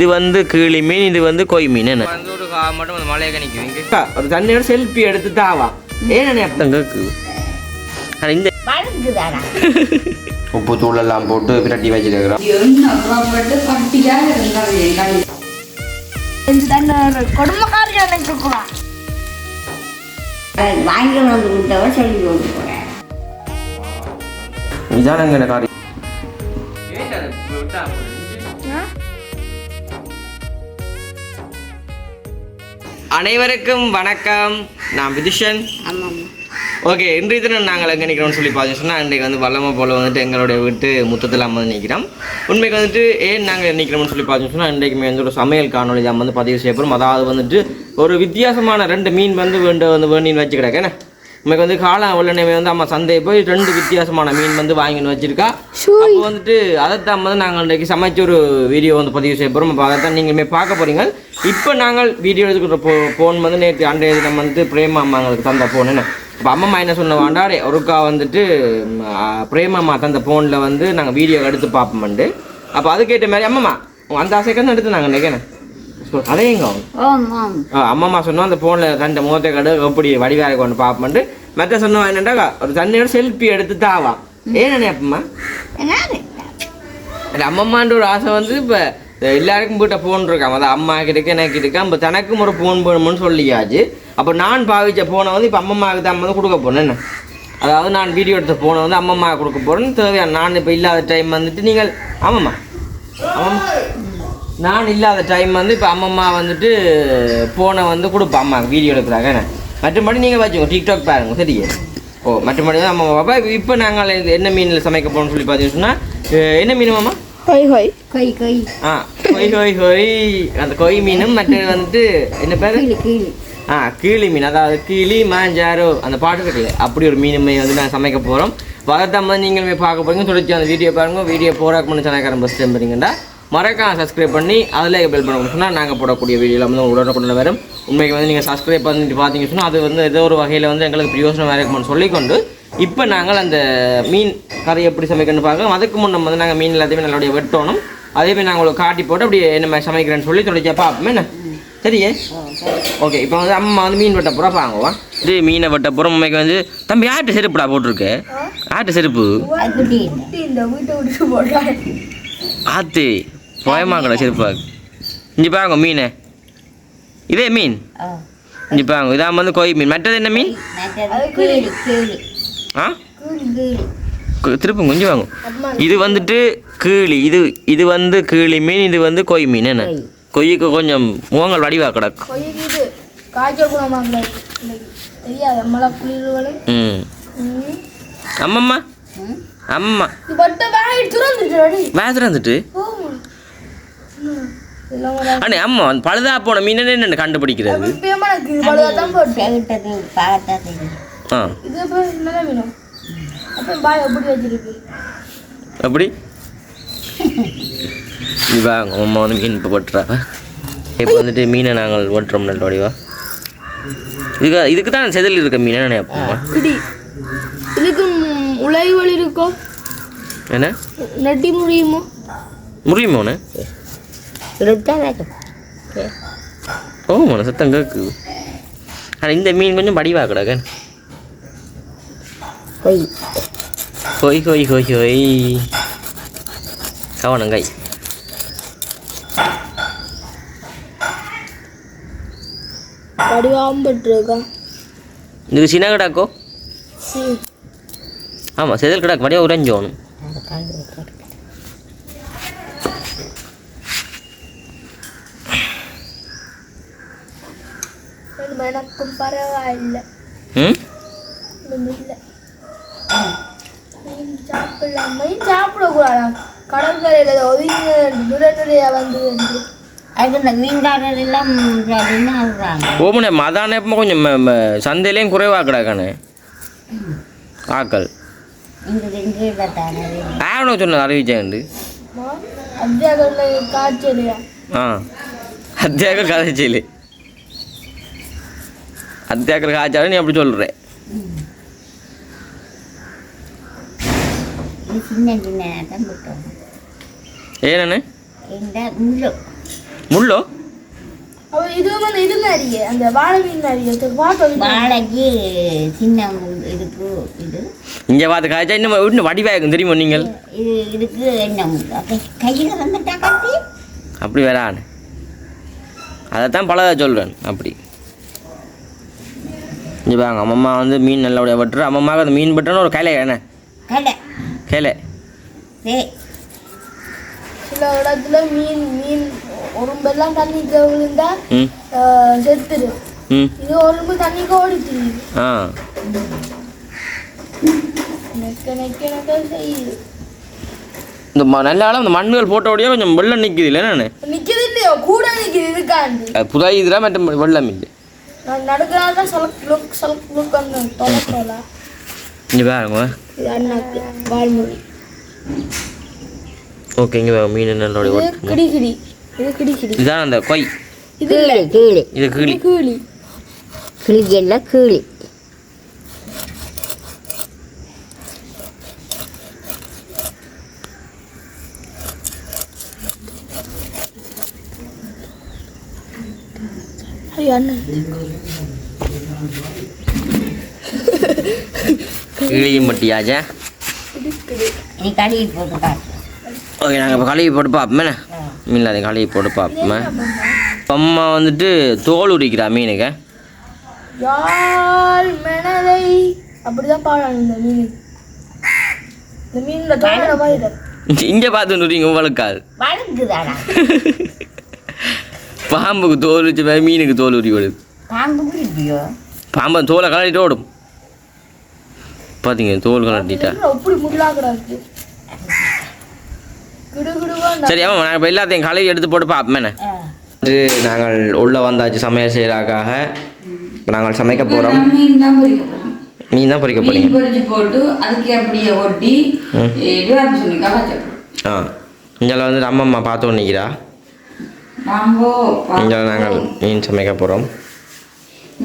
இது வந்து கீழி மீன் இது வந்து கொய் மீன் என்ன? மட்டும் அந்த மலையை கணிக்குவீங்க ஒரு தண்ணியோட செல்ஃபி எடுத்து தாவா ஏன் அர்த்தம் கேக்கு ஆனா இந்த உப்பு தூள் எல்லாம் போட்டு பிரட்டி வச்சிருக்கிறோம். வாங்கி வந்து கொடுத்தவ சொல்லி போறேன். இதான் எங்க அனைவருக்கும் வணக்கம். நான் விதுஷன். ஓகே இன்றைய தினம் நாங்கள் எங்கே நிற்கிறோம்னு சொல்லி பார்த்தோம் சொன்னால் இன்றைக்கு வந்து வல்லமை போல் வந்துட்டு எங்களுடைய வீட்டு முத்தத்தில் வந்து நிற்கிறோம். உண்மைக்கு வந்துட்டு ஏன் நாங்கள் நிற்கிறோம்னு சொல்லி பார்த்தோம் சொன்னால் இன்றைக்குமே வந்து ஒரு சமையல் காணொலி தான் வந்து பதிவு செய்யப்படும். அதாவது வந்துட்டு ஒரு வித்தியாசமான ரெண்டு மீன் வந்து வேண்டு வந்து வேண்டின்னு வச்சு கிடக்கேன் உண்மைக்கு வந்து காலம் உள்ளனே வந்து அம்மா சந்தையை போய் ரெண்டு வித்தியாசமான மீன் வந்து வாங்கின்னு வச்சிருக்கா. அப்போ வந்துட்டு அதைத்தான் வந்து நாங்கள் இன்றைக்கு சமைச்ச ஒரு வீடியோ வந்து பதிவு செய்ய போகிறோம் அப்போ அதைத்தான் நீங்களுமே பார்க்க போகிறீங்க இப்போ நாங்கள் வீடியோ எடுத்துக்கிற போ ஃபோன் வந்து நேற்று அன்றைய தினம் வந்து பிரேமா அம்மாங்களுக்கு தந்த ஃபோன் என்ன? இப்போ அம்மா என்ன சொன்ன வேண்டாடே ஒருக்கா வந்துட்டு ம், ஆ, பிரேமம்மா தந்த ஃபோனில் வந்து நாங்கள் வீடியோ எடுத்து பார்ப்போம்ண்டு. அப்போ அதுக்கேற்ற மாதிரி அம்மம்மா அந்த ஆசைக்கு எடுத்து நாங்கள் நினைக்கிறேன் அதே எங்க அவங்க ஆமாம். ஆ, அம்மா சொன்னோம் அந்த ஃபோனில் தண்டை முகத்தை கடு எப்படி வடிவாக கொண்டு பார்ப்போம்ட்டு மற்ற சொன்னோம் என்னடா ஒரு தண்ணியோட செல்ஃபி எடுத்து தாவா ஏன் அந்த அம்மம்மான்ற ஒரு ஆசை வந்து இப்போ எல்லாருக்கும் போட்ட ஃபோன் இருக்காம அதான் அம்மா கிட்ட எனக்கு இருக்கா. இப்போ தனக்கும் ஒரு ஃபோன் வேணும்னு சொல்லியாச்சு. அப்போ நான் பாவிச்ச ஃபோனை வந்து இப்போ அம்மம்மாவுக்கு தான் வந்து கொடுக்க போறேன். என்ன? அதாவது நான் வீடியோ எடுத்த ஃபோனை வந்து அம்மம்மா கொடுக்க போகிறேன்னு தேவையான நான் இப்போ இல்லாத டைம் வந்துட்டு நீங்கள் ஆமாம்மா. ஆமாம்மா நான் இல்லாத டைம் வந்து இப்போ அம்மம்மா வந்துட்டு ஃபோனை வந்து கொடுப்பேன் அம்மா வீடியோ எடுக்கிறாங்க என்ன? மற்றபடி நீங்கள் வச்சுக்கோங்க டிக்டாக் பாருங்க சரியா? ஓ மற்றபடி தான் அம்மா பாப்பா. இப்போ நாங்கள் என்ன மீனில் சமைக்க போகிறோம்னு சொல்லி பார்த்தீங்கன்னா என்ன மீன் மாமா? கொய் கொய் கொய் கொய் ஆ கொய் கொய் கொய் அந்த கொய் மீனும் மற்றது வந்துட்டு என்ன பேர்? கீழி கீழி. ஆ கீழி மீன் அதாவது கிளி மாஞ்சாரோ அந்த பாட்டு இருக்குல்ல அப்படி ஒரு மீனுமே வந்து நான் சமைக்க போகிறோம் வளர்த்தாம வந்து நீங்களுமே பார்க்க போறீங்க. தொடர்ச்சி அந்த வீடியோ பாருங்க. வீடியோ போராக்கு முன்னாடி சேனல்காரன் பஸ் டைம் பண்ணீங்கன்னா மறக்காம சப்ஸ்கிரைப் பண்ணி அதில் பெல் பண்ண சொன்னால் நாங்கள் போடக்கூடிய வீடியோவில் வந்து உடனுக்குடன் வரும். உண்மைக்கு வந்து நீங்கள் சப்ஸ்கிரைப் பண்ணிட்டு பார்த்தீங்க சொன்னால் அது வந்து ஏதோ ஒரு வகையில் வந்து எங்களுக்கு பிரயோசனமாக இருக்கும்னு சொல்லிக்கொண்டு இப்போ நாங்கள் அந்த மீன் கறி எப்படி சமைக்கணும்னு பார்க்கலாம் அதுக்கு முன் நம்ம வந்து நாங்கள் மீன் எல்லாத்தையுமே நல்லபடியாக வெட்டணும். அதே மாதிரி நாங்கள் உங்களுக்கு காட்டி போட்டு அப்படியே என்ன சமைக்கிறேன்னு சொல்லி தொடர்ச்சியாக பார்ப்போம் என்ன? சரியே? ஓகே இப்போ வந்து அம்மா வந்து மீன் வெட்ட புறா. வாங்குவா இது மீனை வெட்ட புறம். உண்மைக்கு வந்து தம்பி ஆட்டு செருப்புடா போட்டிருக்கு. ஆட்டு செருப்பு. அது குட்டி இல்லை இந்த வீட்டை விட்டு போடுறாரு ஆத்து போயமாங்கடா செருப்பா இஞ்சி பாருங்க மீன் இதே மீன் இஞ்சி பாருங்க இதான் வந்து கோய் மீன் மற்றது என்ன மீன் ஆ திரும்ப கொஞ்சம் வாங்கும் இது வந்துட்டு கீழி இது இது வந்து கீழி மீன் இது வந்து கொய் மீன் என்ன? கொய். கொய்யுக்கு கொஞ்சம் முகங்கள் வடிவா ம். அம்மம்மா? அம்மா. பேக் திறந்துட்டு அடி வேதர் வந்துட்டு இதெல்லாம் ஒரு அண்ணே அம்மா பழுதா போன மீன் என்ன கண்டுபிடிக்கிறது? எப்படி வாங்க அம்மா வந்து மீன் இப்போ போட்டுறாப்ப இப்போ வந்துட்டு மீனை நாங்கள் ஓட்டுறோம் நல்ல வடிவா இதுக்கு இதுக்கு தான் செதில் இருக்க மீன் என்ன இதுக்கு உழைவல் இருக்கோ? என்ன? நட்டி முடியுமோ முறியுமோண்ணே? வேணும் போகுமோண்ணே சத்தம் கேக்கு. ஆனால் இந்த மீன் கொஞ்சம் வடிவா கிடக்க கொய் ஹொய் ஹொய் ஹொய் ஹொய் கவனங்காய். வடிவாம்பட்டு இருக்கா இது சின்ன கிடாக்கோ? ஆமாம் செதில் கிடாக்கு வடிவா உறைஞ்சோணும் எனக்கும் பரவாயில்லை சாப்பிடலாம் மீன் சாப்பிடக்கூடாதா கடற்கரையில் ஒதுங்க வந்து ஓமனே மதான எப்போ கொஞ்சம் சந்தையிலையும் குறைவாக கிடக்கானே ஆக்கள் ஆவணம் சொன்ன அறிவிச்சேன்ண்டு அத்தியாகத்தில் காய்ச்சலையா ஆ அத்தியாக கதைச்சிலே அத்தியாக்கிற காய்ச்சாலும் நீ அப்படி சொல்கிற தான் இந்த முள்ளு. இது வந்து இது மாதிரியே அந்த வாழை மீன் மாதிரியே பார்க்க வாழைக்கு சின்ன இதுக்கு இது. இங்கே பார்த்து காய்ச்சா இன்னும் இன்னும் வடிவாயிருக்கும் தெரியுமா நீங்கள்? இது இதுக்கு என்ன அப்படி கையில் வந்துட்டா கட்டி? அப்படி வரானு அதைத்தான் பழக சொல்கிறேன் அப்படி. இங்கே பாருங்க அம்மம்மா வந்து மீன் நல்லபடியாக வெட்டுற. அம்மம்மாவுக்கு அந்த மீன் வெட்டுறன்னு ஒரு கையில் என்ன? கையில் சில இடத்துல மீன் மீன் உடம்பெல்லாம் தண்ணிக்கு விழுந்தா ம். ஆஹ், செத்துரும். ம். இது உடம்பு தண்ணிக்கு ஓடிச்சு ஆ. நெக்க நெக்க நெக்க செய்யுது. இந்த ம நல்ல ஆளும் இந்த மண்ணுகள் போட்டோடையே கொஞ்சம் வெள்ளம் நிற்குது இல்லை நான் நிக்குது இல்லையோ? கூட நிக்குது இருக்காண்டு புதாயுதுரா மற்றும் வெள்ளம் இல்லை. நான் நடுக்கிறாள் லுக் சலக் லுக் அந்த தொலை தொலை இங்கே பாருங்க இது அண்ணாக்கு வால்மொழி. ஓகே இங்கே பாருங்க மீன் வெட்டு கிடி கிடி இது கிடி கிடி இதுதான் அந்த கொய். இது கீழே கீழே. இது எல்லாம் கீழே. கிளியும் மட்டியாச்சா? நீ கழுவி போட்டு காட்டு ஓகே நாங்கள் இப்போ கழுவி போட்டு பார்ப்போமே மீனில் அதை கழுவி போட்டு பார்ப்போமே அம்மா வந்துட்டு தோல் உரிக்கிறா மீனுக்கு. அப்படிதான் பாடணும் இந்த மீன். இந்த மீன்ல தோணுற மாதிரி இருக்கு. இங்கே பார்த்து நுறீங்க பாம்புக்கு தோல் மாதிரி மீனுக்கு தோல் உரி விடுது பாம்பு பிடிப்பியோ பாம்பை தோலை கலட்டிட்டு ஓடும் பார்த்தீங்க தோல் கலட்டிட்டா சரி ஆமாம் நாங்கள் இப்போ எல்லாத்தையும் கழுவி எடுத்து போட்டு பார்ப்போமே இது நாங்கள் உள்ளே வந்தாச்சு சமையல் செய்யறதுக்காக நாங்கள் சமைக்க போகிறோம் மீன் தான் பொரிக்க போறீங்க பொரிச்சு போட்டு அதுக்கு அப்படியே ஒட்டி கவச்சப்படும் ஆ இங்கே வந்து அம்மம்மா பார்த்து நிற்கிறா இங்கே நாங்கள் மீன் சமைக்க போகிறோம்.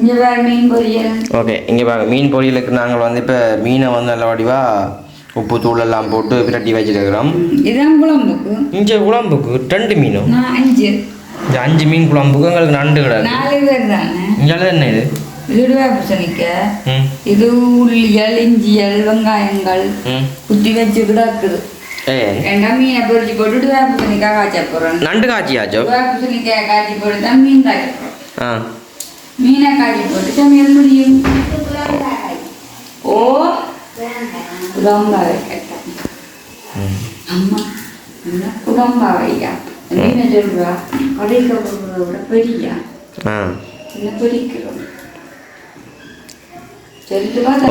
இங்க மீன் பொரியல். ஓகே இங்கே பாருங்க மீன் பொரியலுக்கு நாங்கள் வந்து இப்போ மீனை வந்து நல்ல வடிவாக உப்பு தூள் எல்லாம் போட்டு பிரட்டி வச்சுருக்கிறோம். ம், இதான் குழம்புக்கு. இங்கே குழம்புக்கு ரெண்டு மீனும் அஞ்சு. இந்த அஞ்சு மீன் குழம்புக்கு எங்களுக்கு நண்டு கிடக்கு நாலு பேர் தானே? இங்கே என்ன இது? இது உள்ளியல் இஞ்சியல் வெங்காயங்கள். குத்தி வச்சு கிடக்குது. மீனை நண்டு காய்ச்சியாச்சோ காய்ச்சி போட்டு தான் மீன் காய்ச்ச ஆ மீனை காய்ச்சி போட்டு சமையல் முடியும் ஓ ம் அம்மா என்ன குழம்பாவையா என்ன சொல்றா கடைக்கு போகிறத விட பெரியா என்ன பிடிக்கிறோம் சொல்லுவா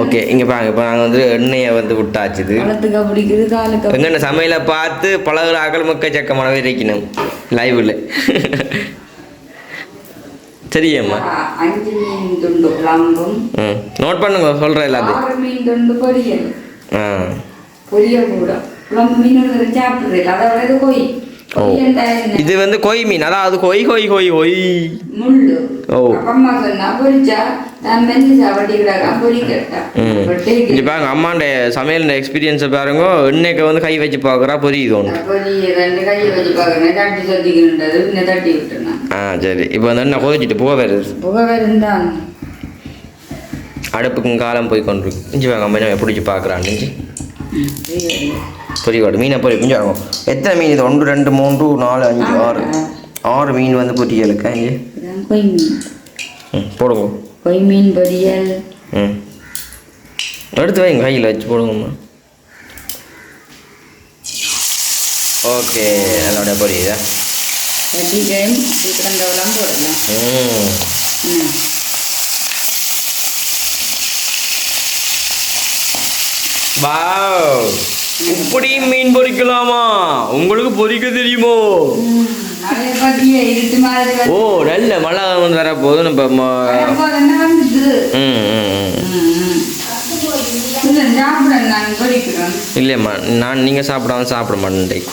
ஓகே இங்கே பாருங்க. இப்போ நாங்கள் வந்து எண்ணெயை வந்து விட்டாச்சுது. எங்கன்னு சமையலை பார்த்து பழகுற அகல் மக்க சக்கமானவே இருக்கணும் லைவில் சரியம்மா. நோட் பண்ணுங்க சொல்கிறேன் எல்லாத்தையும். ஆ. பொரியல் கூட. மீன் சாப்பிடுறது அதை விட இது கொய் ஓ? இது வந்து கொய் மீன். அதாவது கொய் கொய் கொய் கொய். முள்ளு. ஓ. அம்மா சொன்னா பொரிச்சா நான் மெல்லி சாவட்டி கிடக்கா பொரிக்கட்டா ம். இங்கே பாருங்க அம்மாண்ட சமையல் எக்ஸ்பீரியன்ஸை பாருங்க எண்ணெய்க்கு வந்து கை வச்சு பார்க்குறா பொரியுது ஒன்று பொரி ரெண்டு கையை வச்சு பார்க்கணும் தட்டி சொல்லிக்கின்றது இன்னும் தட்டி விட்டுனா ஆ சரி. இப்போ வந்து என்ன கொதிச்சிட்டு போக வருது புகை வருந்தான் அடுப்புக்கும் காலம் போய் கொண்டிருக்கு இஞ்சி வாங்க அம்மா பிடிச்சி பார்க்குறான் இஞ்சி. பொரியோடு மீனை பொரி கொஞ்சம் ஆகும் எத்தனை மீன் இது? ஒன்று ரெண்டு மூன்று நாலு அஞ்சு ஆறு. ஆறு. மீன் வந்து இங்கே இதான் கொய் மீன். ம் போடுங்க. கொய் மீன் பொரியல் ம். எடுத்து வைங்க கையில் வச்சு போடுங்கம்மா ஓகே அதோட பொரியுதா? வெட்டிக்காயும் போடலாம் ம். வாவ். இப்படியும் மீன் பொரிக்கலாமா உங்களுக்கு பொறிக்க தெரியுமோ? ஓ நல்ல மழை வந்து வரப்போது நம்ம ம- ம் ம் நான் இல்லையம்மா நான் நீங்கள் சாப்பிடாம சாப்பிட மாட்டேன்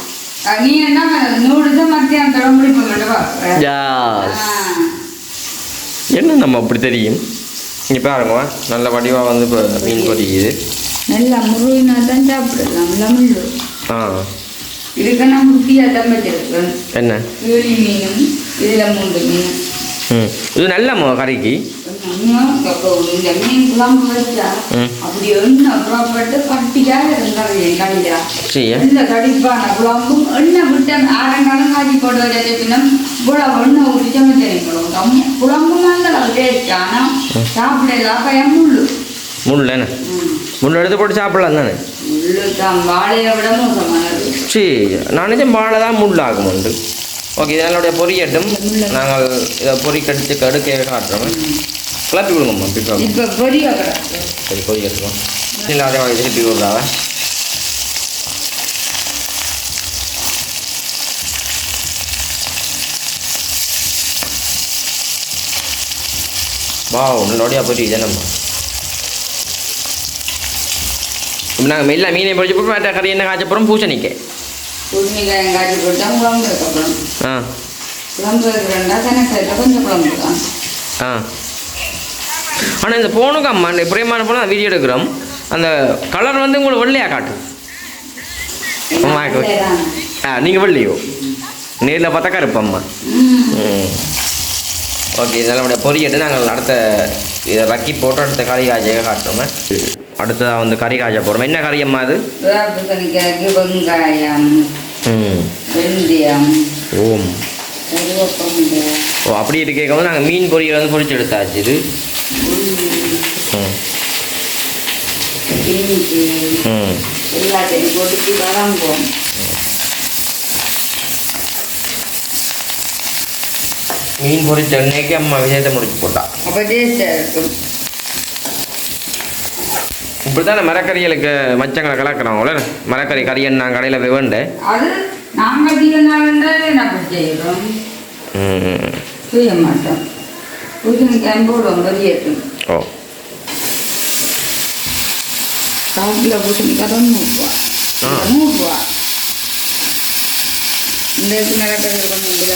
என்ன என்ன நம்ம அப்படி தெரியும்? இங்கே பாருங்க நல்ல வடிவாக வந்து இப்போ மீன் பொரிக்குது நல்லா முருகினா தான் சாப்பிடலாம் லெமன் ஆ. இதுக்கு நான் முக்கியாக தான் வச்சிருக்கேன் என்ன? கீழி மீனும் இதில் மூன்று மீன் ம். இது நல்ல கறிக்கு. இந்த மீன் குழம்பு வச்சா. அப்படி எண்ணெய் புறப்பட்டு கட்டிக்காக இருந்தாங்க கடிதா சரி எண்ணெய் கடிப்பான குழம்பும் எண்ணெய் விட்டு ஆரண்டாலும் காய்ச்சி போட்டு வச்ச பின்னம் இவ்வளவு எண்ணெய் ஊற்றி சமைச்சேன் குழம்பு குழம்பு நல்ல டேஸ்ட் ஆனால் சாப்பிடலாம் பயம் முள்ளு. என்ன? ம். முள் எடுத்து போட்டு சாப்பிடலாம் தானே சரி நான் நினைச்சேன் வாழை தான் முள் ஆகும் உண்டு ஓகே இது என்னுடைய பொரியட்டும் நாங்கள் இதை பொறி கடிச்சு கடுக்க காட்டுறோம் கிளப்பி விடுங்கம்மா இப்போ பொரிய சரி பொரியட்டும் இல்லை அதே மாதிரி திருப்பி விடுறாவ வா நல்லபடியாக பொரியுது நம்ம இப்போ நாங்கள் எல்லா மீனை பொரிச்சு போட்டு மற்ற கறி என்ன காய்ச்ச போகிறோம் பூசணிக்க உருளைக்காய் காய்ச்சி போட்டா குழம்பு வைக்கப்படும் ஆ குழம்பு வைக்கிறேன்டா கணக்கில் கொஞ்சம் குழம்பு தான் ஆ ஆனால் இந்த ஃபோனுக்கு அம்மா இந்த பிரியமான ஃபோனை வீடியோ எடுக்கிறோம் அந்த கலர் வந்து உங்களுக்கு வெள்ளையா காட்டு அம்மா, ஆ நீங்கள் வெள்ளையோ? நேரில் பார்த்தா கருப்பம்மா ஓகே இதெல்லாம் பொரியட்டு நாங்கள் அடுத்த இதை ரக்கி போட்டு அடுத்த கறி காய்ச்ச காட்டுறோமே அடுத்ததாக வந்து கறி காய்ச்ச போகிறோம் என்ன கறி அம்மா அது வெங்காயம் வெந்தயம் ஓம். ஓ அப்படி இருக்க வந்து நாங்கள் மீன் பொரியல் வந்து பொரிச்சு எடுத்தாச்சு இது. எல்லாத்தையும் மீன் பொரிச்ச எண்ணெய்க்கு அம்மா விஷயத்தை முடிச்சு போட்டா. அப்போ டேஸ்டாக இருக்கும். இப்படி தானே மரக்கறிகளுக்கு மச்சங்களை கலக்கிறவங்கள மரக்கறி கறி நான் கடையில் போடுவோம் வெளியேற்றும் ஓ. காட்டில் பூசணிக்காய் தான் நூறுரூவா. நூறுரூவா இந்த நிலக்கடலை கொஞ்சம் கூட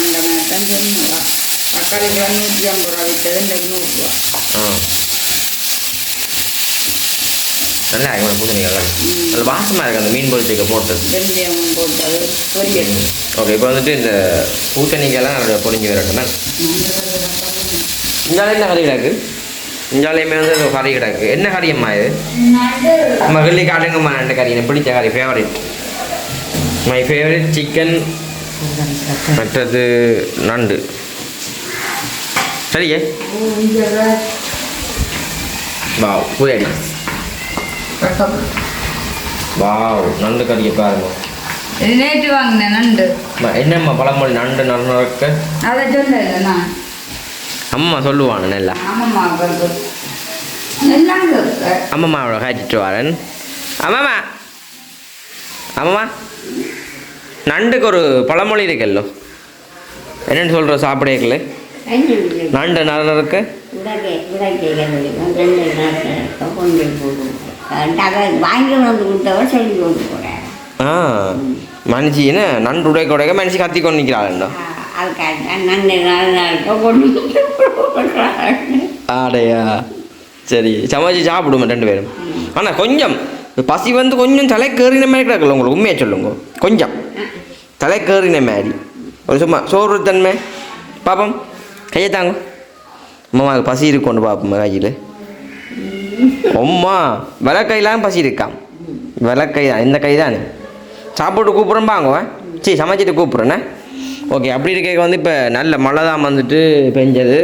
இந்த நேரத்தான் சொன்னதா தக்காளிக்கு நூற்றி ஐம்பது ரூபா விட்டது இன்றைக்கு நூறுரூவா நல்லா இவனை பூசணிக்காய் நல்ல வாசமாக இருக்குது அந்த மீன் பொரிச்சிக்க போட்டது ஓகே இப்போ வந்துட்டு இந்த பூசணிக்காயெல்லாம் நல்லா பொரிஞ்சு வரட்டுமே இஞ்சாலே என்ன கறி கிடக்கு. இஞ்சாலையுமே வந்து கறி கிடக்கு. என்ன கறியம்மா இது? வெள்ளி காட்டுங்கம்மா ரெண்டு கறி. எனக்கு பிடிச்ச கறி ஃபேவரட் மை ஃபேவரட் சிக்கன் மற்றது நண்டு. சரியே? வாவ் புயடி வாவ் நண்டு கறியை பாருங்க. இது நேற்று வாங்கினேன் நண்டு. அம்மா, என்னம்மா பழமொழி நண்டு நறுக்க? அதை நான் அம்மா சொல்லுவாங்க நல்லா. ஆமாம்மா கருப்பு எல்லாம் இருக்கு. அம்மம்மாவோட காய்ச்சிட்டு வரேன். அம்மாமா அம்மாமா நண்டுக்கு ஒரு பழமொழி இருக்குல்ல. என்னன்னு சொல்கிற சாப்பிடல நண்டு நறுக்க? வாங்கி வந்து கொடுத்தவர் சொல்லி கொண்டு போகிறேன் ஆ மனுஷி என்ன நண்டு உடைக்க உடைக்க மனுஷி கத்தி கொண்டு கொண்டு ஆடையா. சரி சமைச்சு சாப்பிடுவோம் ரெண்டு பேரும். ஆனால் கொஞ்சம். பசி வந்து கொஞ்சம் தலை கேறின மாதிரி கிடக்கல உங்களுக்கு? உண்மையை சொல்லுங்க. கொஞ்சம். தலை கேறின மாதிரி. ஒரு சும்மா சோறு தன்மை. பாப்போம். கையை தாங்க. அது பசி இருக்கொண்டு பார்ப்போம் கையில் அம்மா விளக்கையெல்லாம் பசி இருக்காம் விளக்கை தான் இந்த கை தானே சாப்பிட்டு கூப்பிட்றேன் பாங்க சரி சமைச்சிட்டு கூப்பிட்றேண்ணே ஓகே அப்படி இருக்க வந்து இப்போ நல்ல மழை தான் வந்துட்டு பெஞ்சது.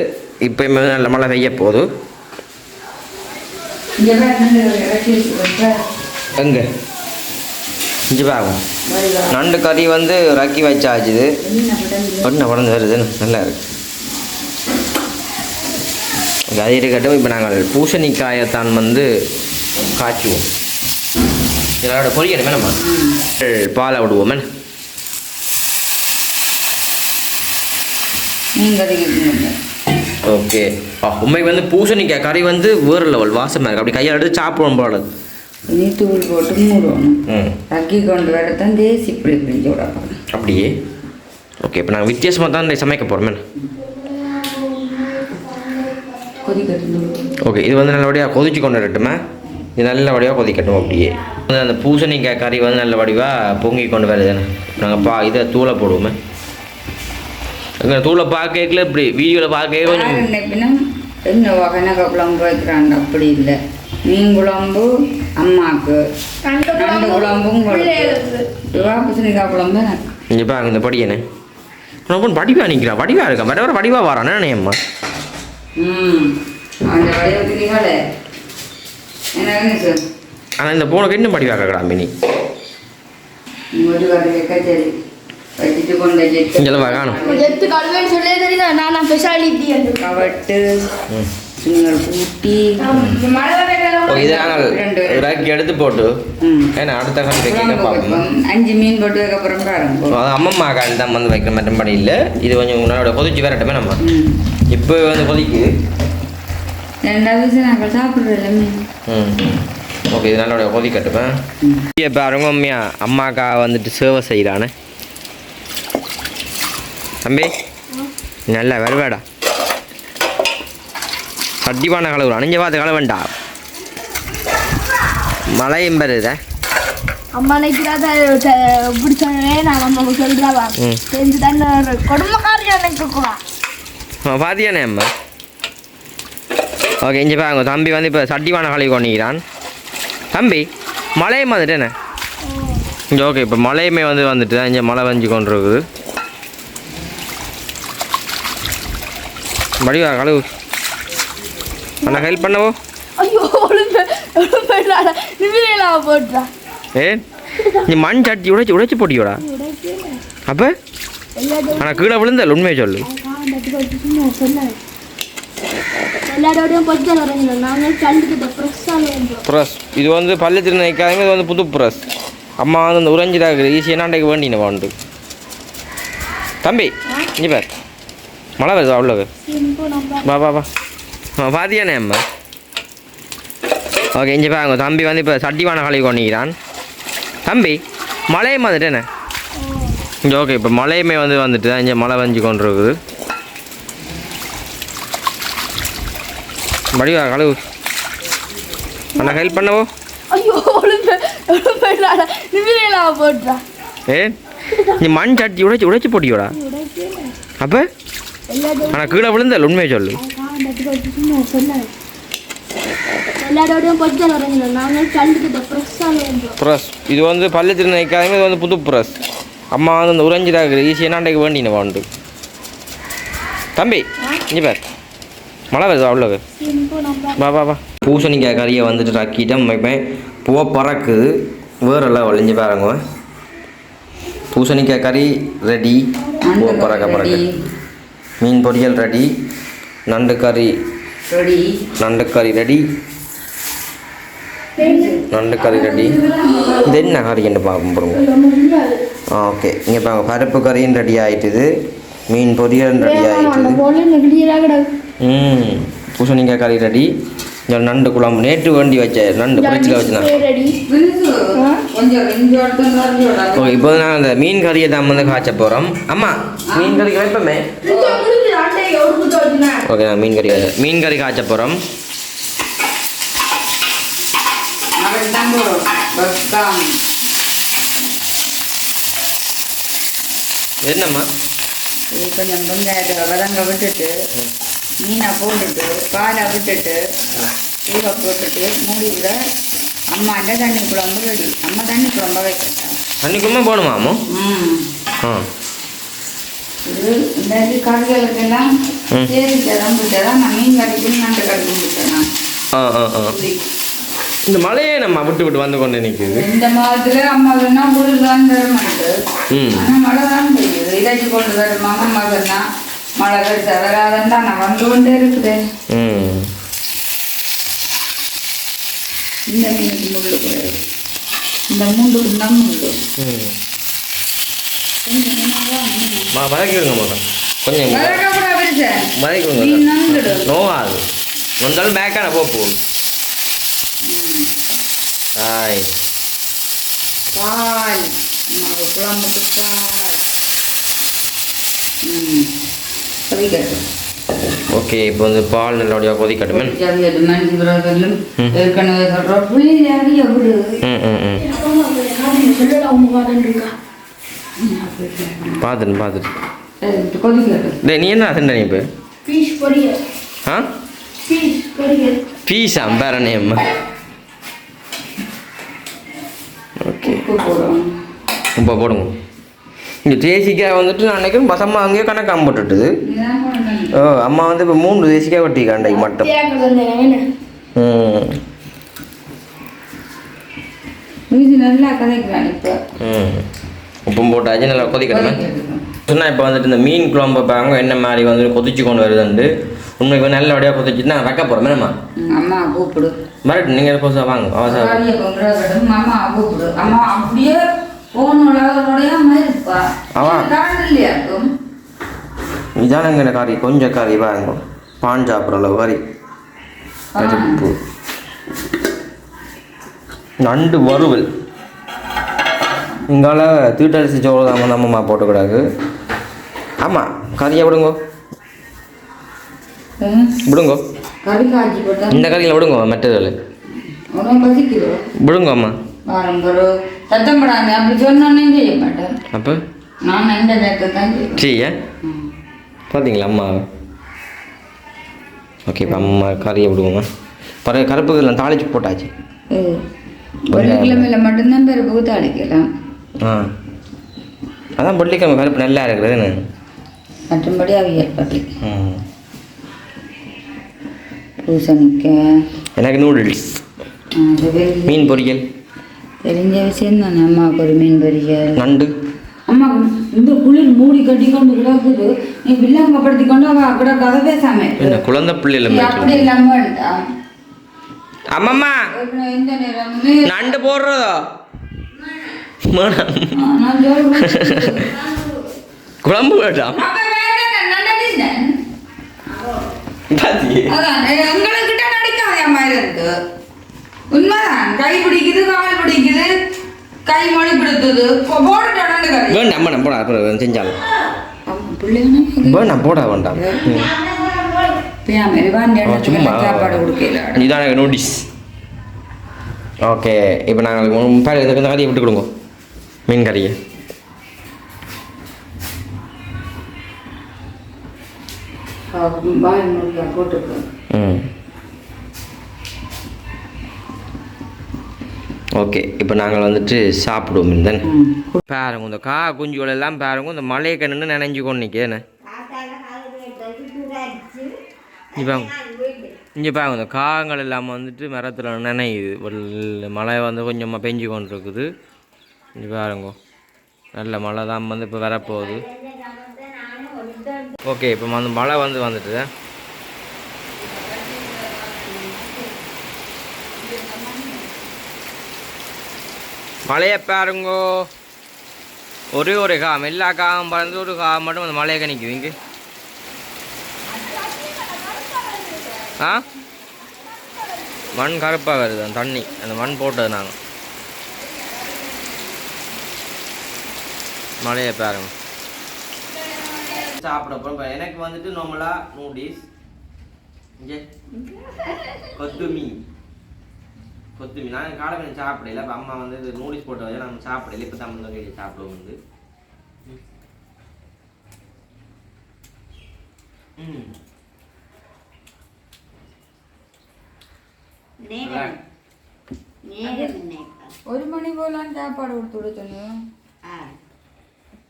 இப்போ நல்ல மழை பெய்ய போகுது. எங்கே? இஞ்சி நண்டு கறி வந்து ரக்கி வச்சாச்சு. இது ஒன்று உடந்து வருது நல்லா இருக்கு. ஓகே, அது இருக்கட்டும் இப்போ நாங்கள் பூசணிக்காயத்தான் வந்து காய்ச்சுவோம். இதோட பொரியணுமே நம்ம பாலை விடுவோமே ஓகே. உண்மைக்கு வந்து பூசணிக்காய் கறி வந்து வேறு லெவல் வாசமாக இருக்குது அப்படி கையால் எடுத்து சாப்பிடுவோம் போல தூள் போட்டு மூடணும் ம். ரக்கி கொண்டு வரத்தான் தேசி புளி பிடிச்சி விடணும் அப்படியே? ஓகே இப்போ நாங்கள் வித்தியாசமாக தான் சமைக்க போகிறோமே ஓகே இது வந்து நல்லபடியாக கொதிச்சு கொண்டு வரட்டுமா? இது நல்லபடியாக கொதிக்கட்டும் அப்படியே. வந்து அந்த பூசணிக்காய் கறி வந்து நல்லபடியாக பொங்கி கொண்டு வருதுன்னு நாங்கள் பா இதை தூளை போடுவோமே. எங்கள் தூளை பார்க்கல இப்படி வீடியோவில் பார்க்க கொஞ்சம் என்ன வகனக குழம்பு வைக்கிறாங்க? அப்படி இல்லை. மீன் குழம்பு அம்மாக்கு. நண்டு குழம்பும் பூசணிக்காய் குழம்பு. இங்கே பாருங்க இந்த படியனே. ரொம்ப வடிவா நிற்கிறா வடிவா இருக்கா? வர வர வடிவா வரானே அம்மா? ஆனால் இந்த போனுக்கு இன்னும் வடிவா இருக்கா மினி. இங்கே காணும். எத்து கழுவேன்னு சொல்லே தெரியுதா? நான் நான் ஸ்பெஷாலிட்டி என்று. கவட்டு. நீங்கள் பூட்டி. ரெண்டு. இறக்கி எடுத்து போட்டு. ஏன்னா அடுத்த குழம்பு பார்ப்போம். அஞ்சு மீன் போட்டதுக்கு அப்புறம் பாருங்க அம்மம்மா கால் தான் வந்து வைக்கிற மற்றபடி இல்லை. இது கொஞ்சம் உன்னோட கொதிச்சு வரட்டுமே நம்ம. இப்போ வந்து கொதிக்குது. ரெண்டாவது நாங்கள் மீன். ஓகே இது நல்ல கொதிக்கட்டுமே. ம். இப்போ பாருங்க உண்மையா அம்மாக்கா வந்துட்டு சேவை செய்கிறானே. தம்பி நல்லா வருவாடா. சட்டிப்பான கலவு அணிஞ்ச பார்த்து கலவண்டா மழையும் பெறுதே தானே பாத்தியானே அம்மா? ஓகே இங்கே பாருங்க தம்பி வந்து இப்போ சட்டிவான கழுவி கொண்டிக்கிறான் தம்பி மழையும் வந்துட்டேனே இங்கே ஓகே இப்போ மழையுமே வந்து வந்துட்டு இங்கே மழை வஞ்சி கொண்டு இருக்குது வடிவா கழுவு. அண்ணா ஹெல்ப் பண்ணவோ? ஐயோ போட்டுறா. ஏ நீ மண் சட்டி உடைச்சி உடைச்சி போட்டியோடா? அப்போ? ஆனால் கீழே விழுந்தல் உண்மையை சொல்லு. ப்ரெஸ் இது வந்து பள்ளி திருநெல்வேலிக்காரங்க இது வந்து புது ப்ரெஸ் அம்மா வந்து இந்த உறைஞ்சிடா இருக்குது. ஈஸியாக நாண்டைக்கு வேண்டின வாண்டு. தம்பி இங்கே பார். மழை வருது அவ்வளவு? வா வா வா. ஆ பாத்தியானே அம்மா? ஓகே இங்கே பாருங்க தம்பி வந்து இப்போ சட்டிவான கழுவி கொண்டிக்கிறான் தம்பி மழையும் வந்துட்டேனே இங்கே ஓகே இப்போ மழையுமே வந்து வந்துட்டு இங்கே மழை வஞ்சி கொண்டு இருக்குது வடிவா கழுவு. அண்ணா ஹெல்ப் பண்ணவோ? ஏ நீ மண் சட்டி உடைச்சி உடைச்சி போட்டியோடா? அப்போ? ஆனால் கீழே விழுந்தல் உண்மையை சொல்லு. ப்ரெஸ் இது வந்து பள்ளி திருநெல்வேலிக்காரங்க இது வந்து புது ப்ரெஸ் அம்மா வந்து இந்த உறைஞ்சிடா இருக்குது. ஈஸியாக நாண்டைக்கு வேண்டின வாண்டு தம்பி இங்கே பார். மழை வருது அவ்வளவு வா வா வா. பூசணிக்காய் கறியை வந்துட்டு ரக்கிட்டேன் வைப்பேன். பூவை பறக்குது. வேறு எல்லாம் வளைஞ்சு பாருங்க. பூசணிக்காய் கறி ரெடி பூவை பறக்க பறக்க. மீன் பொரியல் ரெடி நண்டு கறி ரெடி. நண்டு கறி ரெடி. நண்டு கறி ரெடி. இது என்ன கறின்னு பார்க்க போகிறோம் ஆ ஓகே. இங்கே பாருங்க பருப்பு கறியும் ரெடி ஆயிட்டுது. மீன் பொரியல் ரெடி ஆயிட்டுது. ம். பூசணிக்காய் கறி ரெடி. இங்கே நண்டு குழம்பு. நேற்று வேண்டி வச்ச நண்டு ஃப்ரிட்ஜில் வச்சுனா ஓகே இப்போ நான் அந்த மீன் கறியை தான் வந்து காய்ச்ச போகிறோம் அம்மா மீன் கறி வைப்போமே. ஓகே நான் மீன் கறி மீன் கறி காய்ச்ச போகிறோம் என்னம்மா? கொஞ்சம் வெங்காயத்தை வதங்க விட்டுட்டு மீனை போட்டுட்டு பாலை விட்டுட்டு பூவை போட்டுட்டு மூடியில் அம்மாண்ட தண்ணி குழம்பு ரெடி? அம்மா தண்ணி குழம்பு வைக்கிறேன் அன்றைக்குமா போகணுமா அம்மோ? ம். ஆ. இது இந்த இது கறிகளுக்கெல்லாம் ம். சேரிச்சதான் விட்டதான் நான் மீன் கறிக்கும் நண்டு ஆ ஆ ஆ. இந்த மழையே நம்ம விட்டு விட்டு வந்து கொண்டு நிற்குது இந்த மாதத்துல அம்மா வேணா புல் தான் தர மாட்டேது ம். ஆனால் மழை தான் பெய்யுது. இதாச்சு கொண்டு வருமாங்க அம்மா வேணா மழை பெருசா வராதண்டா நான் வந்து கொண்டே இருக்குது ம். இந்த மீனுக்கு முள்ளு இந்த மூண்டுக்கு தான் முள்ளு. ம் மா வதக்கி விடுங்க மகன் கொஞ்சம் வளர்க்கப்படா பெருசா வதக்கி மீன் விடுங்க நந்துடு நோவாது வந்தாலும் பேக்கான போ போகும் ஆய். பால் குழம்புக்கு பால் ஓகே இப்போ வந்து பால் நல்லபடியாக கொதிக்கட்டுமே. ஏற்கனவே சொல்கிறோம் புள்ளி பார்த்துட்டு பார்த்துட்டு நீ என்ன செஞ்ச நீ இப்போ? பீஸ் ஆ? பீஸ் பீஸா? வேற நேம் ஓகே. இப்போ போடுங்க. இங்கே தேசிக்காய் வந்துட்டு நான் நினைக்கிறேன் பசம்மா அங்கேயே கணக்காம போட்டுட்டுது. ஓ அம்மா வந்து இப்போ மூணு தேசிக்காய் வெட்டிக்கா அன்றைக்கு மட்டும். ம். நல்லா கதைக்கிறான் இப்போ. ம். உப்பும் போட்டாச்சு நல்லா கொதிக்கணுமே. சொன்னால் இப்போ வந்துட்டு இந்த மீன் குழம்பு பாருங்க என்ன மாதிரி வந்து கொதிச்சு கொண்டு வருதுண்டு உண்மைக்கு நல்லபடியாக கொதிச்சுட்டு நான் வைக்க போகிறோம் என்னம்மா அம்மா கூப்பிடு. வரட்டும் நீங்கள் புதுசாக வாங்க அவசரம் அம்மா கூப்பிடு. அம்மா அப்படியே இருக்கும் இதானங்கிற காரி கொஞ்சம் காரி பாருங்க பான் சாப்பிட்ற அளவு கருப்பு நண்டு வறுவல். இங்கால தீட்டரிசி சோறு தான் வந்து அம்மம்மா போட்டுக்கூடாது ஆமாம் கறியை விடுங்கோ. விடுங்கோ இந்த கறியில் விடுங்கோ மெட்டீரியல் விடுங்கோ அம்மா. ஒரு சத்தம் படாங்க அப்படி சொன்னோன்னே செய்ய மாட்டேன். அப்போ? நான் நேரத்தை தான். பார்த்தீங்களா அம்மா? ஓகே இப்போ அம்மா கறியை விடுவோங்க பிறகு கருப்புகள் தாளிச்சு போட்டாச்சு. ஏ, வெள்ளிக்கிழமையில மட்டும்தான் பெருப்பு தாளிக்கலாம் ஆ. அதான் வெள்ளிக்கிழமை கருப்பு நல்லா இருக்குதுன்னு மற்றபடி அவியல் ம் பூசணிக்காய் எனக்கு நூடுல்ஸ். மீன் பொரியல். தெரிஞ்ச விஷயம் தானே அம்மாவுக்கு ஒரு மீன் பொரியல். நண்டு. அம்மா இந்த குளிர் மூடி கட்டி கொண்டு கிடக்குது. நீ வில்லங்கப்படுத்தி கொண்டு அவ அக்கட கதை பேசாம. என்ன குழந்தை பிள்ளைல நீ அப்படி இல்லாம அம்மம்மா. ஏற்கனவே இந்த நேரமே நண்டு போடுறதோ? மேடம் குழம்பு வேண்டாம் எங்கள்கிட்ட நடிக்காத அம்மா இருக்கு உண்மைதான் கை பிடிக்குது கால் பிடிக்குது கை மொழி பிடித்தது போட்டுட்டு கறி வேண்டாம் மேடம் போடா அப்புறம் செஞ்சாலும் வேண்டாம் போடா வேண்டாம் இதான் நோட்டீஸ் ஓகே இப்போ நாங்கள் பேர் இந்த விட்டு கொடுங்க மீன் கறியை ம். ஓகே இப்போ நாங்கள் வந்துட்டு சாப்பிடுவோம் இந்த ம். பாருங்க இந்த கா குஞ்சுகள் எல்லாம் பாருங்க இந்த மலையை கண்ணுன்னு நினைஞ்சு கொண்டு நிற்கேன்னு இங்கே பாருங்க இங்கே பாருங்க இந்த காகங்கள் எல்லாம் வந்துட்டு மரத்தில் நினையுது. மழை வந்து கொஞ்சமாக பெஞ்சு கொண்டு இருக்குது இது பாருங்க. நல்ல மழை தான் வந்து இப்போ வரப்போகுது. ஓகே இப்போ வந்து மழை வந்து வந்துட்டு மழையை பாருங்கோ. ஒரே ஒரு காம் எல்லா காம் பறந்து ஒரு காம் மட்டும் அந்த மழையை நிற்குது ஆ? மண் கருப்பாக வருது அந்த தண்ணி அந்த மண் போட்டது நாங்கள் மழையை பாருங்க. சாப்பிட போகிறோம் எனக்கு வந்துட்டு நார்மலாக நூடில்ஸ் இங்கே கொத்துமீ. கொத்துமீ. நான் காலை கொஞ்சம் சாப்பிடல. அப்போ அம்மா வந்து இது நூடுல்ஸ் போட்டு வச்சு நம்ம சாப்பிடல. இப்போ தான் வந்து வெளியே சாப்பிடுவோம் வந்து. ம். ஒரு மணி போலான்னு சாப்பாடு கொடுத்து விட சொன்னேன்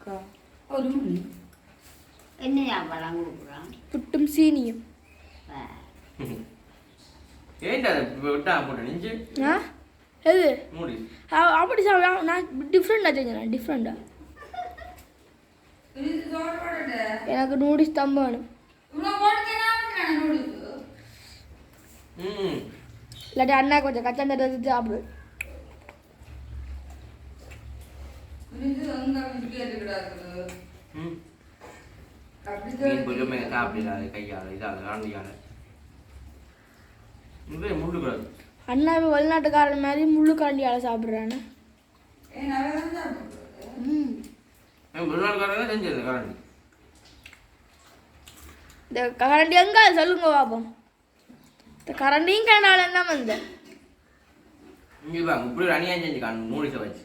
இப்போ விட்டா போட்டு நெஞ்சு ஆ எது அப்படி நான் டிஃப்ரெண்டாக செஞ்சேன் டிஃப்ரெண்டாக எனக்கு நூடுல்ஸ் தான் வேணும் இல்லாட்டி அண்ணா கொஞ்சம் கச்சான் தட்டு சாப்பிடு ம் மீன் கொஞ்சமே சாப்பிடல கையால் இதால் காண்டியால் இது முள்ளு கூடாது அண்ணா இப்போ வெளிநாட்டுக்காரன் மாதிரி முள்ளு காண்டியால் சாப்பிட்றானே ம் வெளிநாட்டுக்காரங்க செஞ்சது காண்டி இந்த கரண்டி எங்க சொல்லுங்க பாப்போம் இந்த கரண்டியும் கண்டால என்ன வந்த இங்கே பாருங்க இப்படி ஒரு செஞ்சு காணும் நூடுல்ஸை வச்சு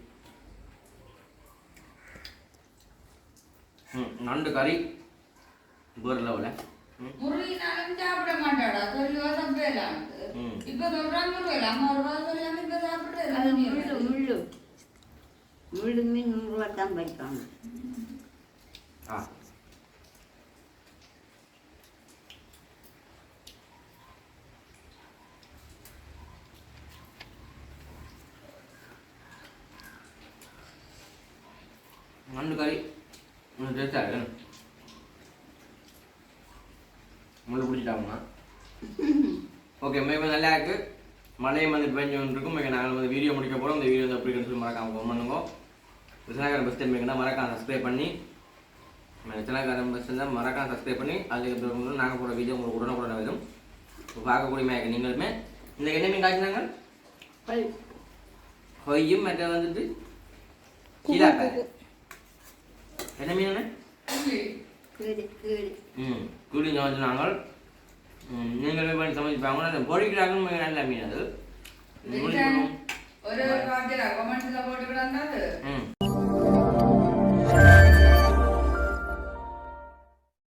நண்டு கறி. வேறு லெவலில் முருகினாலும் சாப்பிட மாட்டாடா. சொல்லுவா சாப்பிடலான்ட்டு ம். இப்ப சொல்றான் முருகல அம்மா ஒரு ரூபா சொல்லாம இப்ப சாப்பிடுறது முள்ளு முள்ளு. தான் பறிப்பாங்க. நண்டு கறி. கொஞ்சம் டேஸ்டாக இருக்கு. முள்ளு பிடிச்சிட்டாங்கண்ணா ஓகே மிக நல்லா இருக்கு. மழையும் வந்து பெஞ்சு இருக்கும் மிக நாங்கள் வந்து வீடியோ முடிக்க போகிறோம் இந்த வீடியோ வந்து அப்படி சொல்லி மறக்காம ஃபோன் பண்ணுங்க. விசனாகரம் பெஸ்ட் மிகனா மறக்காம சப்ஸ்கிரைப் பண்ணி விசனாகரம் பெஸ்ட் தான் மறக்காம சப்ஸ்கிரைப் பண்ணி அதுக்கு நாங்கள் போகிற வீடியோ உங்களுக்கு உடனுக்குடனே வரும். இப்போ பார்க்கக்கூடிய மேக நீங்களுமே. இந்த என்ன மீன் காய்ச்சினாங்க? கொய்யும் மற்ற வந்துட்டு கீழாக்கா என்ன மீன் ம் கூலி வந்து நாங்கள் பண்ணி சமைச்சுப்பாங்க அந்த பொடிக்கிறாங்க மிக நல்ல மீன் அது. ஒரு ஒரு வார்த்தையில கமெண்ட்ஸ்ல போட்டு ம்.